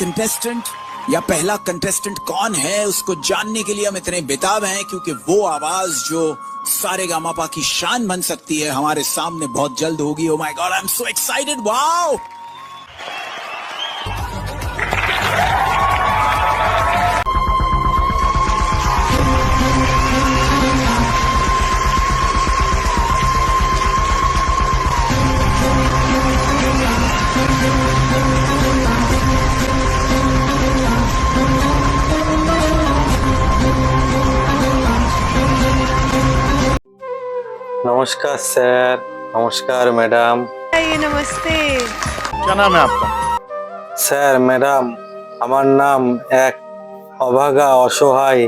Contestant या पहला contestant कौन है? उसको जानने के लिए हम इतने बेताब हैं क्योंकि वो आवाज़ जो सारे गामापा की शान बन सकती है, हमारे सामने बहुत जल्द होगी। ओ my god I am so excited wow নমস্কার স্যার নমস্কার ম্যাডাম आइए नमस्ते क्या नाम है आपका স্যার ম্যাডাম আমার নাম এক অভাগা অসহায়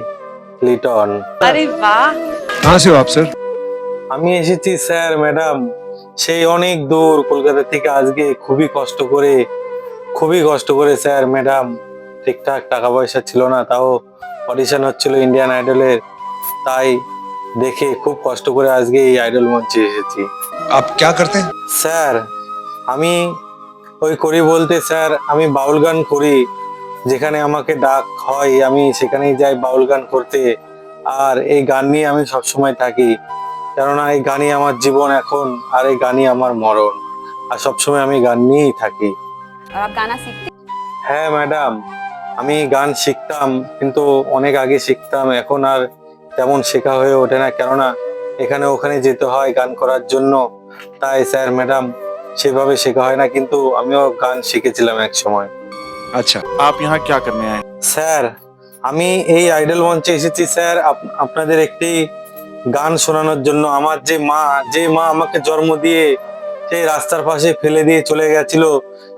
লিটন अरे वाह कहाँ से हो आप सर আমি এসেছি স্যার ম্যাডাম সেই অনেক দূর কলকাতা থেকে আজকে খুবই কষ্ট করে খুবই কষ্ট করে স্যার ম্যাডাম ঠিকঠাক টাকা পয়সা ছিল না তাও অডিশন হচ্ছিল ইন্ডিয়ান আইডলের তাই দেখে খুব কষ্ট করে আজকে এই আইডল মঞ্চে এসেছি। আপ ক্যা করতে স্যার আমি ওই করি বলতে স্যার আমি বাউল গান করি। যেখানে আমাকে ডাক হয় আমি সেখানেই যাই বাউল গান করতে। আর এই গান নিয়ে আমি সব সময় থাকি। কেননা এই গানই আমার জীবন এখন আর এই গানই আমার মরণ। আর সব সময় আমি গান নিয়েই থাকি। হ্যাঁ ম্যাডাম আমি গান শিখতাম কিন্তু অনেক আগে শিখতাম। এখন আর তেমন শেখা হয়ে ওঠে না। কেননা এখানে ওখানে যেতে হয় গান করার জন্য। তাই স্যার ম্যাডাম সেভাবে শেখা হয় না কিন্তু আমিও গান শিখেছিলাম এক সময়। আচ্ছা আপ ইহা ক্যা করনে আয়? স্যার আমি এই আইডল মঞ্চে এসেছি স্যার। আপনাদের একটি গান শোনানোর জন্য। আমার যে মা যে মা আমাকে জন্ম দিয়ে সেই রাস্তার পাশে ফেলে দিয়ে চলে গেছিল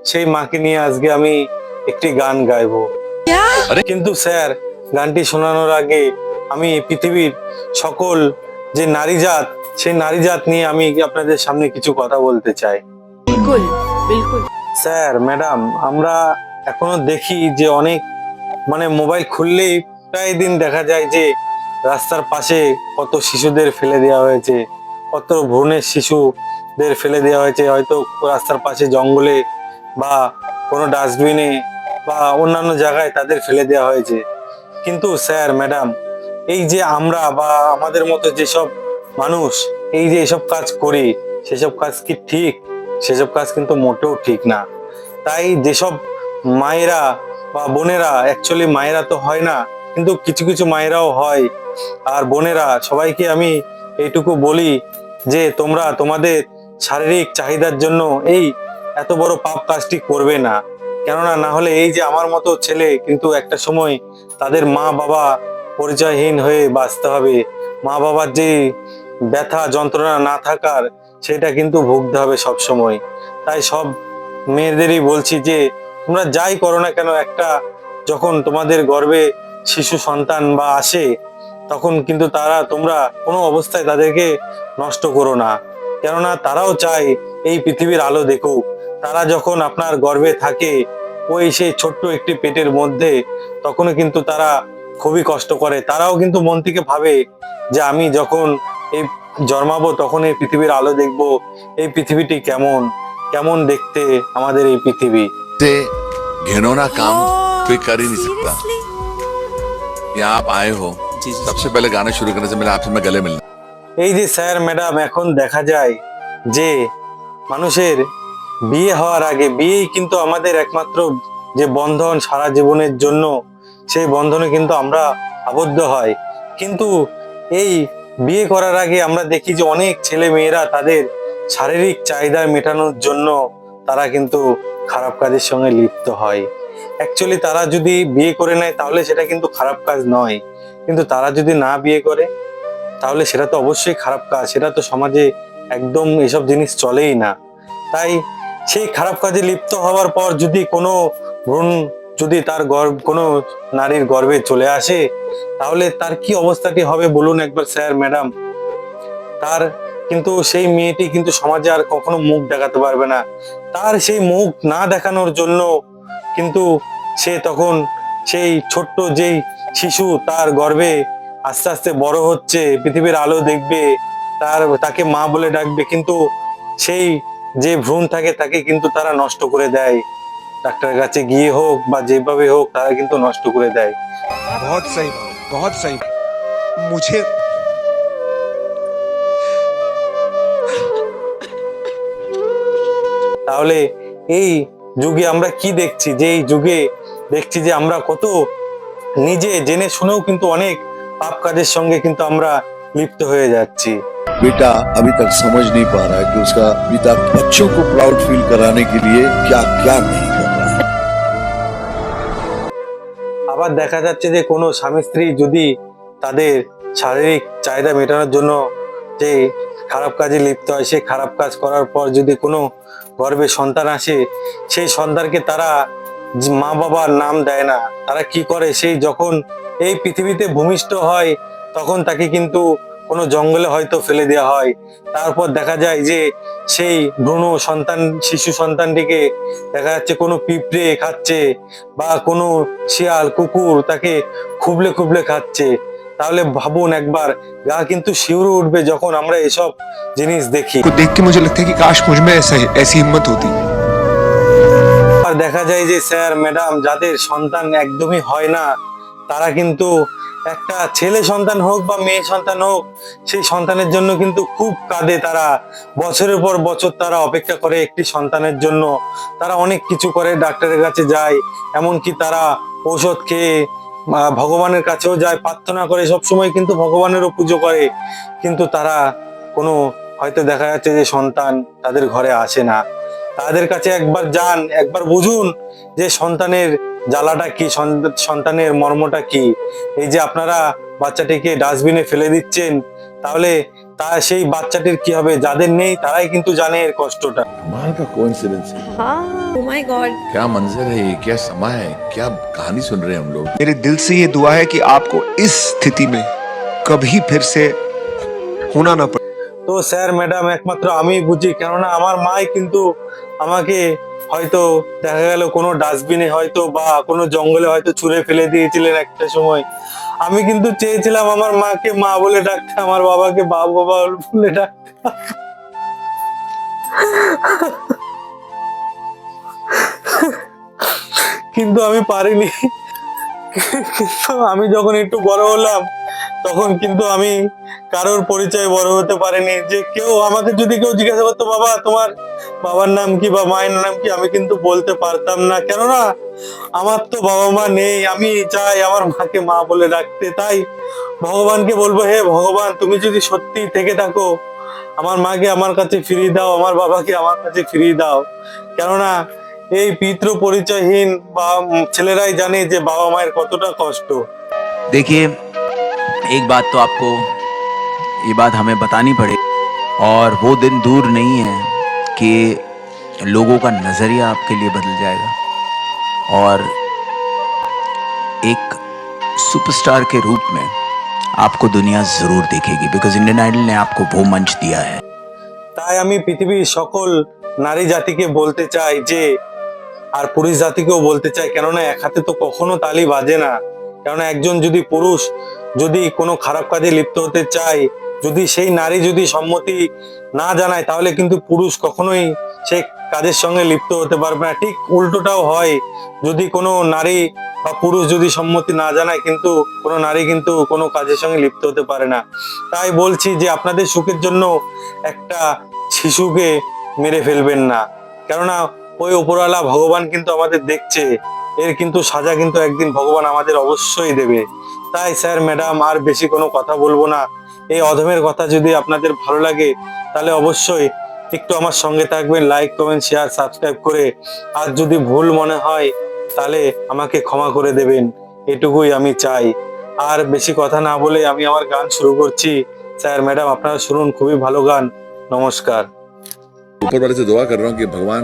সেই মাকে নিয়ে আজকে আমি একটি গান গাইবো। কিন্তু স্যার গানটি শোনানোর আগে আমি পৃথিবীর সকল যে নারীজাত সেই নারীজাত নিয়ে আমি আপনাদের সামনে কিছু কথা বলতে চাই। স্যার ম্যাডাম আমরা এখনও দেখি যে অনেক মানে মোবাইল খুললেই প্রায় দিন দেখা যায় যে রাস্তার পাশে কত শিশুদের ফেলে দেওয়া হয়েছে কত ভ্রণের শিশুদের ফেলে দেওয়া হয়েছে। হয়তো রাস্তার পাশে জঙ্গলে বা কোনো ডাস্টবিনে বা অন্যান্য জায়গায় তাদের ফেলে দেওয়া হয়েছে। কিন্তু স্যার ম্যাডাম এই যে আমরা বা আমাদের মতো যেসব মানুষ, এই যে এসব কাজ করি, সেসব কাজ কি ঠিক? সেসব কাজ কিন্তু মোটেও ঠিক না। তাই যেসব মায়েরা বা বোনেরা অ্যাকচুয়ালি মায়েরা তো হয় না, কিন্তু কিছু কিছু মায়েরাও হয়। আর বোনেরা, সবাইকে আমি এইটুকু বলি যে তোমরা তোমাদের শারীরিক চাহিদার জন্য এই এত বড় পাপ কাজটি করবে না। কেননা না হলে এই যে আমার মতো ছেলে কিন্তু একটা সময় তাদের মা বাবা পরিচয়হীন হয়ে বাঁচতে হবে। মা বাবার যে ব্যথা, যন্ত্রণা না থাকার, সেটা কিন্তু ভুগতে হবে সব সময় তাই সব মেয়েদেরই বলছি যে, তোমরা যাই করো না কেন, একটা যখন তোমাদের গর্ভে শিশু সন্তান বা আসে, তখন কিন্তু তারা, তোমরা কোনো অবস্থায় তাদেরকে নষ্ট করো না। কেননা তারাও চায় এই পৃথিবীর আলো দেখুক। তারা যখন আপনার গর্বে থাকে, ওই সেই ছোট্ট একটি পেটের মধ্যে, তখনও কিন্তু তারা খুবই কষ্ট করে তারাও কিন্তু মন থেকে ভাবে যে আমি যখন এই জন্মাবো তখন এই পৃথিবীর আলো দেখবো এই পৃথিবীটি কেমন কেমন দেখতে আমাদের এই পৃথিবী से घिनौना काम कोई कर ही नहीं सकता सीरियसली यहाँ आप आए हो सबसे पहले गाना शुरू करने से पहले आपसे मैं गले मिलना এই যে স্যার ম্যাডাম এখন দেখা যায় যে মানুষের বিয়ে হওয়ার আগে বিয়েই কিন্তু আমাদের একমাত্র যে বন্ধন সারা জীবনের জন্য সেই বন্ধনে কিন্তু আমরা আবদ্ধ হয়। কিন্তু এই বিয়ে করার আগে আমরা দেখি যে অনেক ছেলে মেয়েরা তাদের শারীরিক চাহিদা মেটানোর জন্য তারা কিন্তু খারাপ কাজের সঙ্গে লিপ্ত হয়। অ্যাকচুয়ালি তারা যদি বিয়ে করে নেয় তাহলে সেটা কিন্তু খারাপ কাজ নয়। কিন্তু তারা যদি না বিয়ে করে, তাহলে সেটা তো অবশ্যই খারাপ কাজ। সেটা তো সমাজে একদম এসব জিনিস চলেই না। তাই সেই খারাপ কাজে লিপ্ত হওয়ার পর যদি কোনো ভ্রূণ যদি তার গর্ভ কোনো নারীর গর্ভে চলে আসে, তাহলে তার কি অবস্থাটি হবে বলুন একবার স্যার, ম্যাডাম? তার কিন্তু সেই মেয়েটি কিন্তু সমাজে আর কখনো মুখ দেখাতে পারবে না। তার সেই মুখ না দেখানোর জন্য কিন্তু সে তখন সেই ছোট্ট যেই শিশু তার গর্ভে আস্তে আস্তে বড় হচ্ছে, পৃথিবীর আলো দেখবে, তার, তাকে মা বলে ডাকবে, কিন্তু সেই যে ভ্রূণ থাকে তাকে কিন্তু তারা নষ্ট করে দেয়। ডাক্তারের কাছে গিয়ে হোক বা যেভাবে হোক তারা কিন্তু নষ্ট করে দেয় बहुत सही बहुत सही मुझे তাহলে এই যুগে আমরা কি দেখছি যে এই যুগে দেখছি যে আমরা কত নিজে জেনে শুনেও কিন্তু অনেক পাপ কাজের সঙ্গে কিন্তু আমরা লিপ্ত হয়ে যাচ্ছি बेटा अभी तक समझ नहीं पा रहा है कि उसका पिता बच्चों को प्राउड फील कराने के लिए क्या क्या नहीं আবার দেখা যাচ্ছে যে কোনো স্বামী স্ত্রী যদি তাদের শারীরিক চাহিদা মেটানোর জন্য যে খারাপ কাজে লিপ্ত হয় সেই খারাপ কাজ করার পর যদি কোনো গর্বে সন্তান আসে, সেই সন্তানকে তারা মা বাবার নাম দেয় না। তারা কি করে? সেই যখন এই পৃথিবীতে ভূমিষ্ঠ হয়, তখন তাকে কিন্তু কোনো জঙ্গলে হয়তো ফেলে দেওয়া হয়। তারপর দেখা যায় যে সেই ভ্রূণ সন্তান শিশু সন্তানটিকে দেখা যাচ্ছে কোনো পিঁপড়ে খাচ্ছে বা কোনো শিয়াল কুকুর তাকে খুবলে খুবলে খাচ্ছে। তাহলে ভাবুন একবার গা কিন্তু শিউরে উঠবে যখন আমরা এসব জিনিস দেখি। দেখতে মুঝে লাগতে কি কাশ মুঝমে এসি হিম্মত হতি। আর দেখা যায় যে স্যার ম্যাডাম যাদের সন্তান একদমই হয় না তারা কিন্তু একটা ছেলে সন্তান হোক বা মেয়ে সন্তান হোক, সেই সন্তানের জন্য কিন্তু খুব কাঁদে তারা। বছরের পর বছর তারা অপেক্ষা করে একটি সন্তানের জন্য। তারা অনেক কিছু করে, ডাক্তারের কাছে যায়, এমনকি তারা ঔষধ খেয়ে ভগবানের কাছেও যায়, প্রার্থনা করে সব সময় কিন্তু ভগবানেরও পুজো করে। কিন্তু তারা কোনো, হয়তো দেখা যাচ্ছে যে সন্তান তাদের ঘরে আসে না। তাদের কাছে একবার যান, একবার বুঝুন যে সন্তানের জ্বালাটা কি সন্ত- সন্তানের মর্মটা কি এই যে আপনারা বাচ্চাটিকে ডাস্টবিনে ফেলে দিচ্ছেন তাহলে তা সেই বাচ্চাটির কি হবে যাদের নেই তারাই কিন্তু জানে এর কষ্টটা कमाल का कोइंसिडेंस है हाँ ओ माय गॉड क्या मंजर है ये क्या समय है क्या कहानी सुन रहे हैं हम लोग मेरे दिल से ये दुआ है कि आपको इस स्थिति में कभी फिर से होना ना पड़े তো স্যার, ম্যাডাম, একমাত্র আমি বুঝি, কেননা আমার মাই কিন্তু আমাকে হয়তো দেখা গেল কোনো ডাস্টবিনে হয়তো বা কোনো জঙ্গলে হয়তো ছুঁড়ে ফেলে দিয়েছিলেন একটা সময়। আমি কিন্তু চেয়েছিলাম আমার মাকে মা বলে ডাকতে, আমার বাবাকে বাবা বাবা বলে ডাকতে। কিন্তু আমি পারিনি। কিন্তু আমি যখন একটু বড় হলাম তখন কিন্তু আমি কারোর পরিচয় বড় হতে পারেনি যে কেউ আমাকে যদি কেউ জিজ্ঞাসা করতো বাবা তোমার বাবার নাম কি বা মায়ের নাম কি আমি কিন্তু বলতে পারতাম না কেননা আমার তো বাবা মা নেই আমি চাই আমার মাকে মা বলে ডাকতে তাই ভগবানকে বলবো হে ভগবান তুমি যদি সত্যি থেকে থাকো আমার মাকে আমার কাছে ফিরিয়ে দাও আমার বাবাকে আমার কাছে ফিরিয়ে দাও কেননা এই পিতৃ পরিচয়হীন বা উম ছেলেরাই জানে যে বাবা মায়ের কতটা কষ্ট देखिए एक बात तो आपको ये बात हमें बतानी पड़े और वो दिन दूर नहीं है कि लोगों का नज़रिया आपके लिए बदल जाएगा और एक सुपरस्टार के रूप में आपको दुनिया ज़रूर देखेगी बिकॉज इंडियन आइडल ने आपको वो मंच दिया है তাই আমি পৃথিবীর সকল নারী জাতিকে বলতে চাই যে আর পুরুষ জাতিকেও বলতে চাই কেননা এক হাতে তো কখনো তালি বাজে না কেননা একজন যদি পুরুষ যদি কোনো খারাপ কাজে লিপ্ত হতে চায়, যদি সেই নারী যদি সম্মতি না জানায়, তাহলে কিন্তু পুরুষ কখনোই সেই কাজের সঙ্গে লিপ্ত হতে পারবে না। ঠিক উল্টোটাও হয়, যদি কোনো নারী বা পুরুষ যদি সম্মতি না জানায়, কিন্তু কোনো নারী কিন্তু কোনো কাজের সঙ্গে লিপ্ত হতে পারে না। তাই বলছি যে আপনাদের সুখের জন্য একটা শিশুকে মেরে ফেলবেন না। কেননা ওই উপরওয়ালা ভগবান কিন্তু আমাদের দেখছে। এর কিন্তু সাজা কিন্তু একদিন ভগবান আমাদের অবশ্যই দেবে তাই স্যার ম্যাডাম আর বেশি কোনো কথা বলবো না এই অধমের কথা যদি আপনাদের ভালো লাগে তাহলে অবশ্যই একটু আমার সঙ্গে থাকবেন লাইক কমেন্ট শেয়ার সাবস্ক্রাইব করে আর যদি ভুল মনে হয় তাহলে আমাকে ক্ষমা করে দেবেন এটুকুই আমি চাই আর বেশি কথা না বলে আমি আমার গান শুরু করছি স্যার ম্যাডাম আপনারা শুনুন খুবই ভালো গান নমস্কার ऊपर वाले से दुआ कर रहा हूँ कि भगवान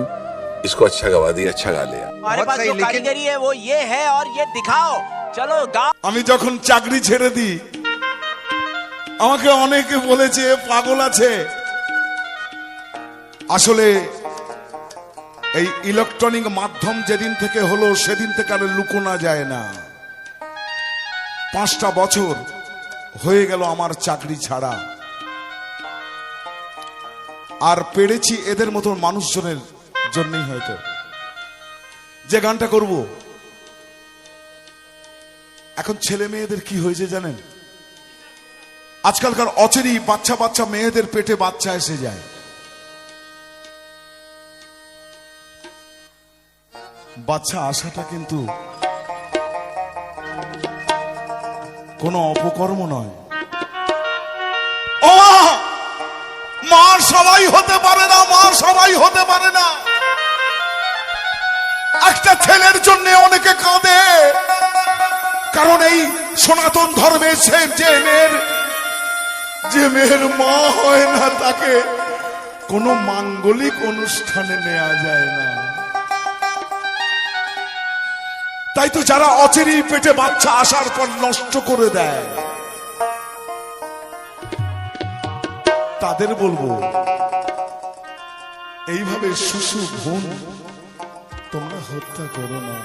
इसको अच्छा गवा दिया अच्छा गा लिया हमारे पास जो कारीगरी है वो ये है और ये दिखाओ चलो गाओ আমি যখন চাকরি ছেড়ে দিই আমাকে অনেকে বলেছে "এ পাগল আছে আসলে এই ইলেকট্রনিক মাধ্যম যেদিন থেকে হলো সেদিন থেকে আর লুকোনা যায় না পাঁচটা বছর হয়ে গেল আমার চাকরি ছাড়া আর পেরেছি এদের মতন মানুষজনের জন্যই হয়তো যে গানটা করব। এখন ছেলে মেয়েদের কি হয়েছে জানেন? আজকালকার অচেরি বাচ্চা বাচ্চা মেয়েদের পেটে বাচ্চা এসে যায়। বাচ্চা আসাটা কিন্তু কোনো অপকর্ম নয়। ও মা! সবাই হতে পারে না জন্য অনেকে কাঁদে। কারণ এই সনাতন সে যে মেয়ের যে মেয়ের মা হয় না, তাকে মাঙ্গলিক অনুষ্ঠানে নেওয়া যায় না। তাই তো যারা অচেরি পেটে বাচ্চা আসার পর নষ্ট করে দেয়। তাদের বলব, এইভাবে শিশু তোমরা হত্যা করো না।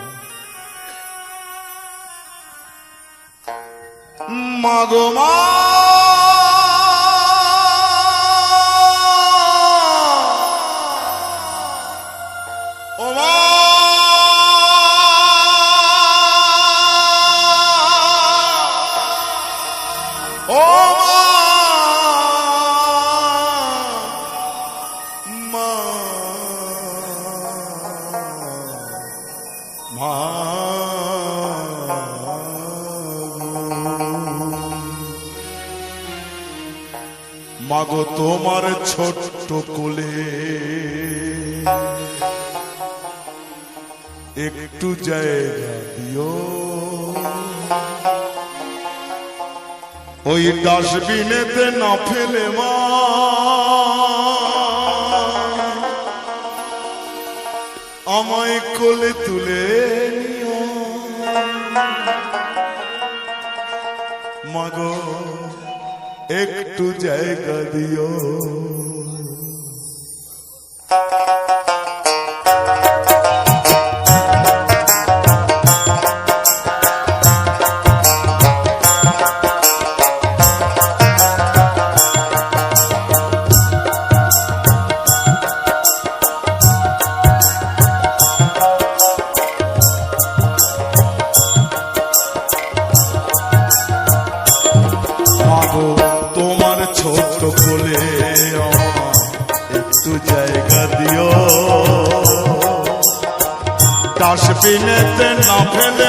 মাগো মা! তোমার ছোট্ট কোলে। একটু জায়গা দিও। ওই ডাস্টবিনেতে না ফেলে মা। আমায় কোলে তুলে নিও। মাগো। একটু জায়গা দিও। ডাস্টবিনেতে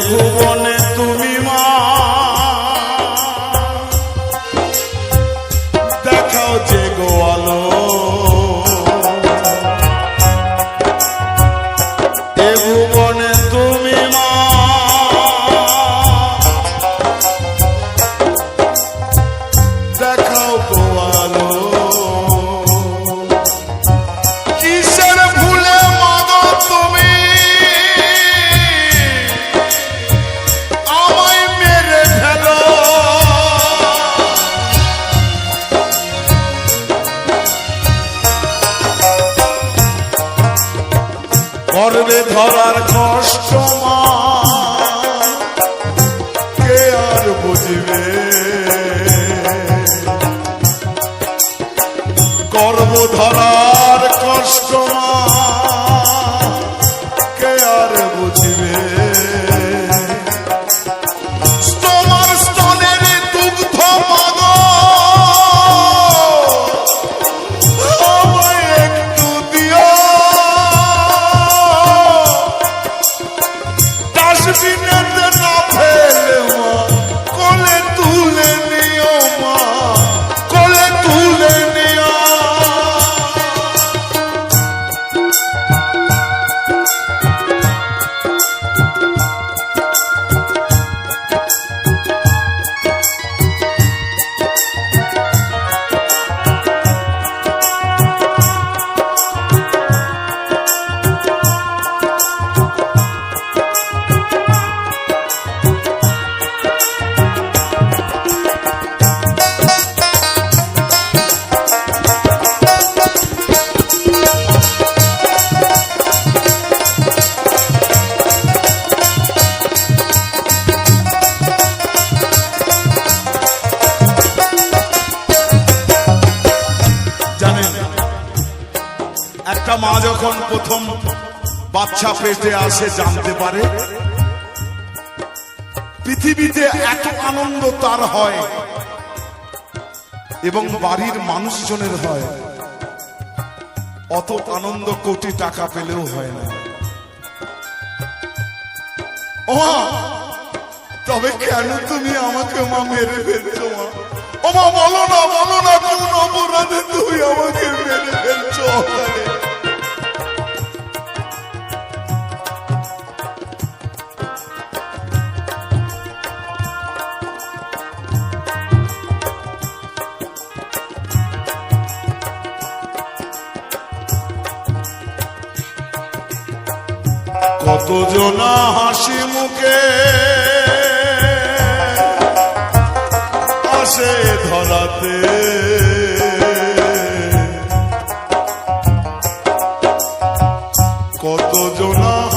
ભુવો গর্বে একটা মা যখন প্রথম বাচ্চা পেটে আসে, জানতে পারে পৃথিবীতে এত আনন্দ তার হয় এবং বাড়ির মানুষজনের হয়। অত আনন্দ কোটি টাকা পেলেও হয় না। ও তবে কেন তুমি আমাকে মা মেরে ফেলছো মা? ও মা বলো না বলো না, কোন অপরাধে তুমি আমাকে মেরে ফেলছো? হাসি মুখে। আসে ধরাতে। কতজন হাসি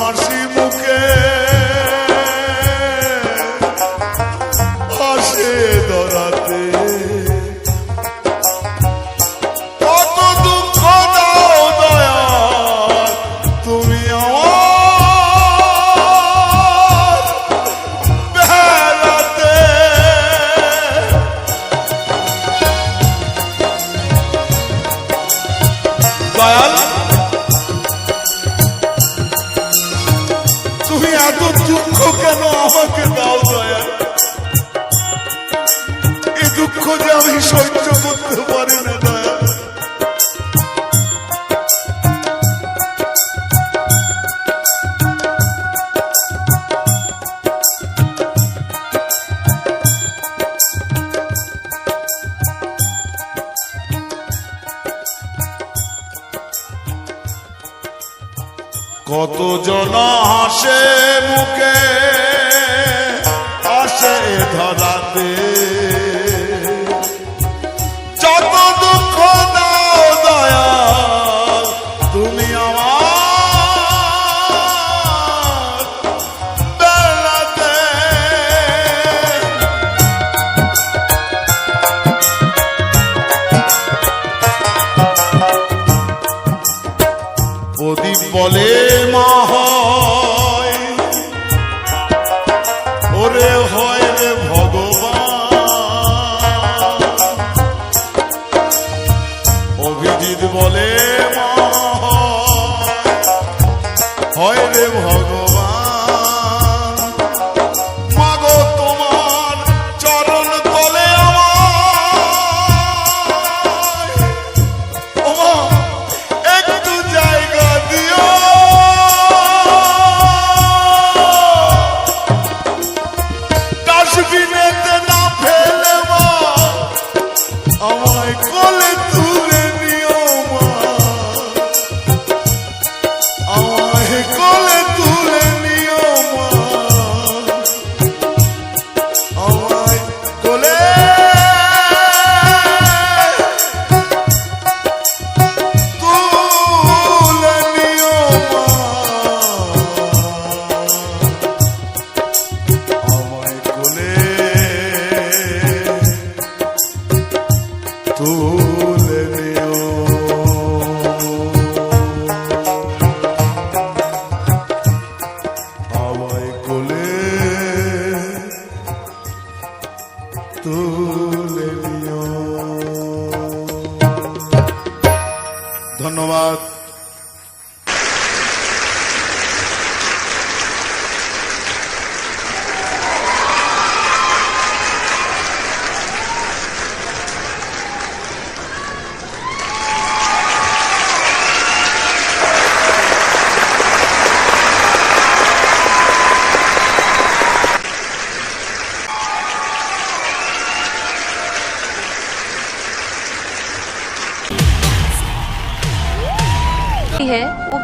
তুলে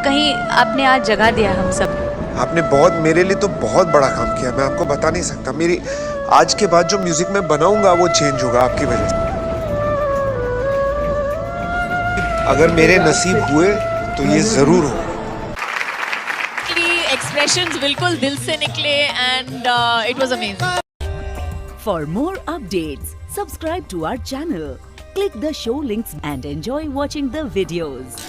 कहीं आपने आज जगा दिया हम सब। आपने बहुत मेरे लिए तो बहुत बड़ा काम किया मैं आपको बता नहीं सकता। मेरी आज के बाद जो म्यूज़िक मैं बनाऊँगा वो चेंज होगा आपकी वजह से। अगर मेरे नसीब हुए तो ये ज़रूर होगा। एक्सप्रेशंस बिल्कुल दिल से निकले and it was amazing for more updates, subscribe to our channel click the show links and enjoy watching the videos.